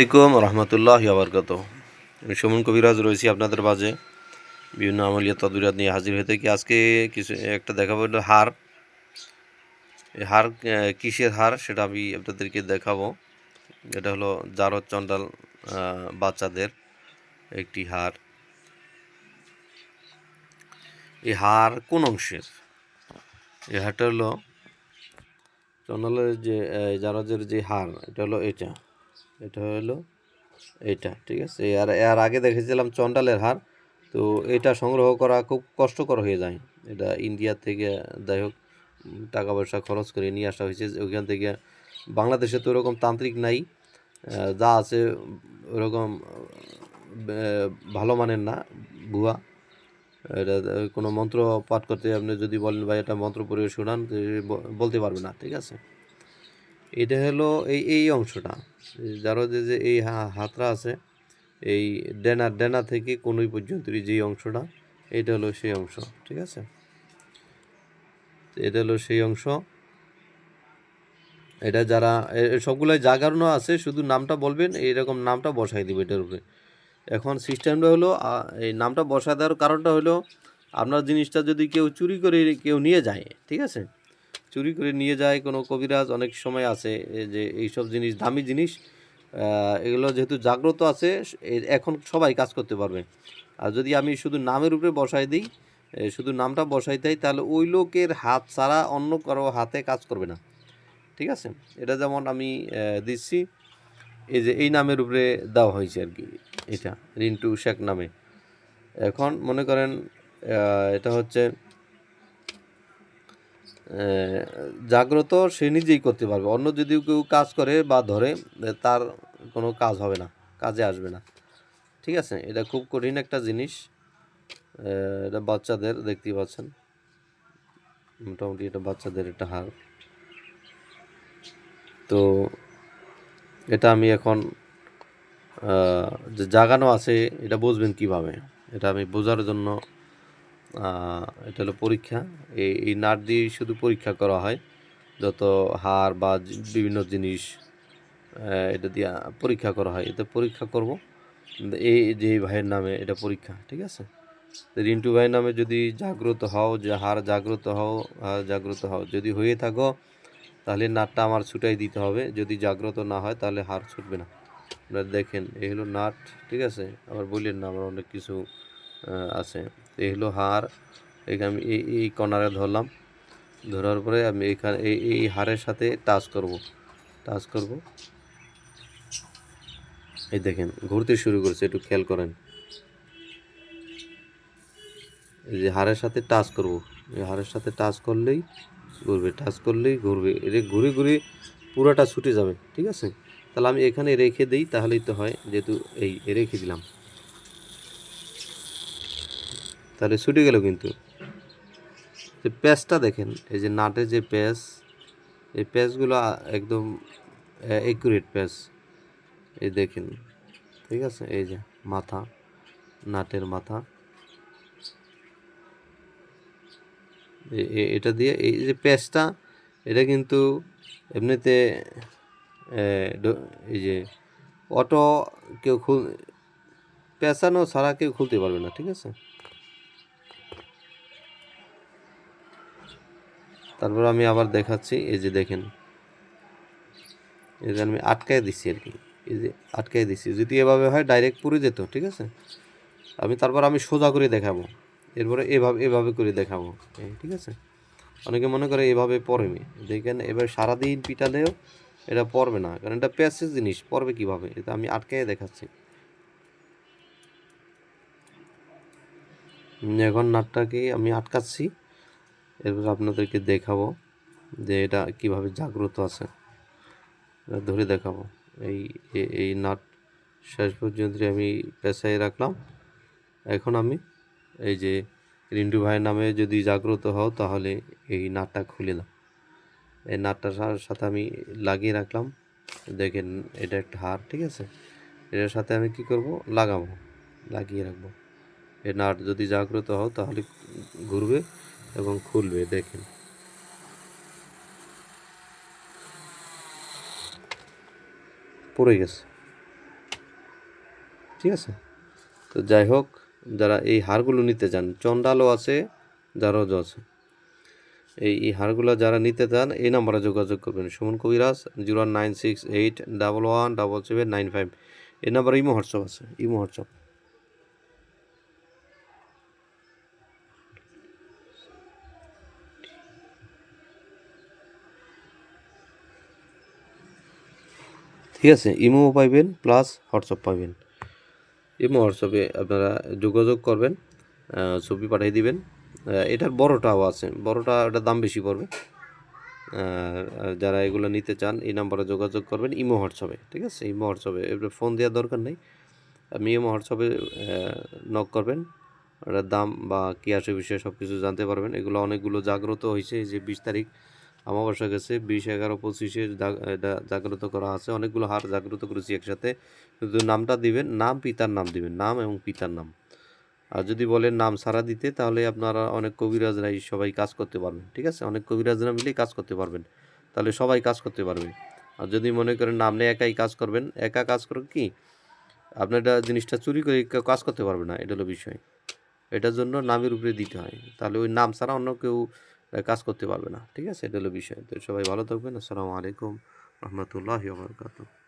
আসসালামাইকুম রহমতুল্লাহ আবরকত আমি সুমন কবিরাজ রয়েছি আপনাদের মাঝে। বিভিন্ন আমলিয়া তদবিরাত নিয়ে হাজির হয়ে থাকি আজকে কিছু একটা দেখাবো হার। এই হার কিসের হার সেটা আমি আপনাদেরকে দেখাবো। এটা হলো জারদ চন্ডাল বাচ্চাদের একটি হার। এই হার কোন অংশের? এই হারটা হলো চন্ডালের যে আহ, জারদের যে হার এটা হলো এটা। এটা হলো এইটা ঠিক আছে? আর এর আগে দেখেছিলাম চন্ডালের হার, তো এটা সংগ্রহ করা খুব কষ্টকর হয়ে যায়। এটা ইন্ডিয়া থেকে যাই হোক, টাকা পয়সা খরচ করে নিয়ে আসা হয়েছে। ওইখান থেকে বাংলাদেশে তো ওরকম তান্ত্রিক নাই যা আছে ওরকম ভালো মানের না, ভুয়া। এটা কোনো মন্ত্র পাঠ করতে আপনি যদি বলেন, ভাই, এটা মন্ত্র পড়ে শোনান বলতে পারবে না, ঠিক আছে? এটা হলো এই এই অংশটা। যারও যে এই হা- হাতটা আছে, এই ডেনা ডেনা থেকে কোনোই পর্যন্ত যে অংশটা, এটা হলো সেই অংশ, ঠিক আছে? এটা হলো সেই অংশ। এটা যারা সবগুলাই জাগানো আছে, শুধু নামটা বলবেন, এইরকম নামটা বসাই দিবে এটার উপরে। এখন সিস্টেমটা হলো এই নামটা বসা দেওয়ার কারণটা হলো, আপনার জিনিসটা যদি কেউ চুরি করে, কেউ নিয়ে যায়, ঠিক আছে? চুরি করে নিয়ে যায় কোনো কবিরাজ, অনেক সময় আছে যে এইসব জিনিস, দামি জিনিস এগুলো যেহেতু জাগ্রত আছে এখন সবাই কাজ করতে পারবে। আর যদি আমি শুধু নামের উপরে বসাই দিই শুধু নামটা বসাই দেই, তাহলে ওই লোকের হাত ছাড়া অন্য কারও হাতে কাজ করবে না। ঠিক আছে? এটা যেমন আমি দিচ্ছি, এই যে এই নামের উপরে দেওয়া হয়েছে আর কি, এটা, রিন্টু শেখ নামে। এখন মনে করেন এটা হচ্ছে জাগ্রত সে নিজেই করতে পারবে। অন্য যদি কেউ কাজ করে বা ধরে তার কোনো কাজ হবে না, কাজে আসবে না। ঠিক আছে? এটা খুব কঠিন একটা জিনিস। এটা বাচ্চাদের, দেখতেই পাচ্ছেন। মোটামুটি এটা বাচ্চাদের এটা হার। তো এটা আমি এখন যে জাগানো আছে, এটা বুঝবেন কীভাবে? এটা আমি বোঝার জন্য এটা হলো পরীক্ষা। এই এই নাট দিয়ে শুধু পরীক্ষা করা হয়। যত হার বা বিভিন্ন জিনিস এটা দিয়ে পরীক্ষা করা হয়। এটা পরীক্ষা করব। এই যে ভাইয়ের নামে এটা পরীক্ষা, ঠিক আছে? রিন্টু ভাইয়ের নামে যদি জাগ্রত হও, যে হার জাগ্রত হও, হার জাগ্রত হও, যদি হয়ে থাকো, তাহলে নাটটা আমার ছুটাই দিতে হবে। যদি জাগ্রত না হয়, তাহলে হার ছুটবে না। আপনারা দেখেন, এই হলো নাট, ঠিক আছে? আবার বললেন না, আমার অনেক কিছু আছে। এই হলো হার এখানে আমি এই এই কর্নারে ধরলাম। ধরার পরে আমি এখানে এই এই হারের সাথে টাচ করব। টাচ করব। এই দেখেন, ঘুরতে শুরু করেছে, একটু খেয়াল করেন। এই যে হারের সাথে টাচ করব। এই হারের সাথে টাচ করলেই ঘুরবে, টাচ করলেই ঘুরবে। এটা ঘুরে ঘুরে পুরোটা ছুটে যাবে, ঠিক আছে? তাহলে আমি এখানে রেখে দিই, তাহলেই তো হয়, যেহেতু এই রেখে দিলাম। তাহলে ছুটে গেল কিন্তু। যে প্যাচটা দেখেন, এই যে নাটের যে প্যাচ, এই প্যাচগুলো একদম একুরেট প্যাচ। এই দেখেন, ঠিক আছে? এই যে মাথা, নাটের মাথা। এটা দিয়ে এই যে প্যাচটা, এটা কিন্তু এমনিতে এই যে অটো কেউ খুল, পেঁচানো ছাড়া কেউ খুলতে পারবে না, ঠিক আছে? তারপর আমি আবার দেখাচ্ছি, এই যে দেখেন। এই যে আমি আটকায় দিচ্ছি আর কি। এই যে আটকায় দিচ্ছি যদি এভাবে হয় ডাইরেক্ট পুড়ে যেত, ঠিক আছে? আমি তারপর আমি সোজা করে দেখাবো। এরপরে এভাবে এভাবে করে দেখাবো। ঠিক আছে? অনেকে মনে করে এভাবে পড়েনি। দেখেন, এবার সারাদিন পিটালেও এটা পড়বে না। কারণ এটা প্যাসেজ জিনিস, পড়বে কীভাবে? এটা আমি আটকায় দেখাচ্ছি। এখন নাটটাকে আমি আটকাচ্ছি। এরপর আপনাদেরকে দেখাবো যে এটা কীভাবে জাগ্রত আছে। ধরে দেখাবো। এই এই নাট শেষ পর্যন্ত আমি পেশায় রাখলাম। এখন আমি এই যে রিন্টু ভাইয়ের নামে যদি জাগ্রত হও তাহলে এই নাটটা খুলে দাও। এই নাটটার সাথে আমি লাগিয়ে রাখলাম। দেখেন এটা একটা হার, ঠিক আছে? এটার সাথে আমি কি করব? লাগাবো, লাগিয়ে রাখব। এই নাট যদি জাগ্রত হও তাহলে ঘুরবে। এবং খুলবে, দেখেন। পড়ে গেছে। ঠিক আছে? তো যাই হোক, যারা এই হারগুলো নিতে চান, চন্ডালও আছে, জারজও আছে। এই এই হারগুলো যারা নিতে চান, এই নাম্বারে যোগাযোগ করবেন। Suman Kabiraj, zero nine six eight double one double seven nine five. এই নাম্বারে ইমো হোয়াটসঅ্যাপ আছে, ইমো হোয়াটসঅ্যাপ। ঠিক আছে, ইমো পাইবেন প্লাস হোয়াটসঅ্যাপ পাবেন ইমো হোয়াটসঅ্যাপে আপনারা যোগাযোগ করবেন ছবি পাঠিয়ে দিবেন। এটার বড়টাও আছে, বড়টা এটার দাম বেশি পড়বে। যারা এগুলো নিতে চান, এই নাম্বারে যোগাযোগ করবেন, ইমো হোয়াটসঅ্যাপে ঠিক আছে? ইমো হোয়াটসঅ্যাপে এবার ফোন দেওয়ার দরকার নেই। আপনি ইমো হোয়াটসঅ্যাপে নক করবেন, ওটার দাম বা কী আসে বিষয়ে সব কিছু জানতে পারবেন। এগুলো অনেকগুলো জাগ্রত হয়েছে যে বিশ তারিখ আমাবস্যা গেছে, বিশ, এগারো, পঁচিশে জাগ্রত করা আছে। অনেকগুলো হার জাগ্রত করেছি একসাথে। শুধু নামটা দিবেন, নাম পিতার নাম দিবেন, নাম এবং পিতার নাম। আর যদি বলেন নাম সারা দিতে, তাহলে আপনারা অনেক কবিরাজরাই সবাই কাজ করতে পারবেন, ঠিক আছে? অনেক কবিরাজরা মিলেই কাজ করতে পারবেন। তাহলে সবাই কাজ করতে পারবে। আর যদি মনে করেন না, আপনি একাই কাজ করবেন, একা কাজ করুন কি? আপনার এটা জিনিসটা চুরি করে কাজ করতে পারবে না, এটা হলো বিষয়। এটার জন্য নামের উপরে দিতে হয়। তাহলে ওই নাম ছাড়া অন্য কেউ কাজ করতে পারবে না। ঠিক আছে? এটা হলো বিষয়। তো সবাই ভালো থাকবেন। আসসালামু আলাইকুম। রহমতুল্লাহ বারকাতুহ।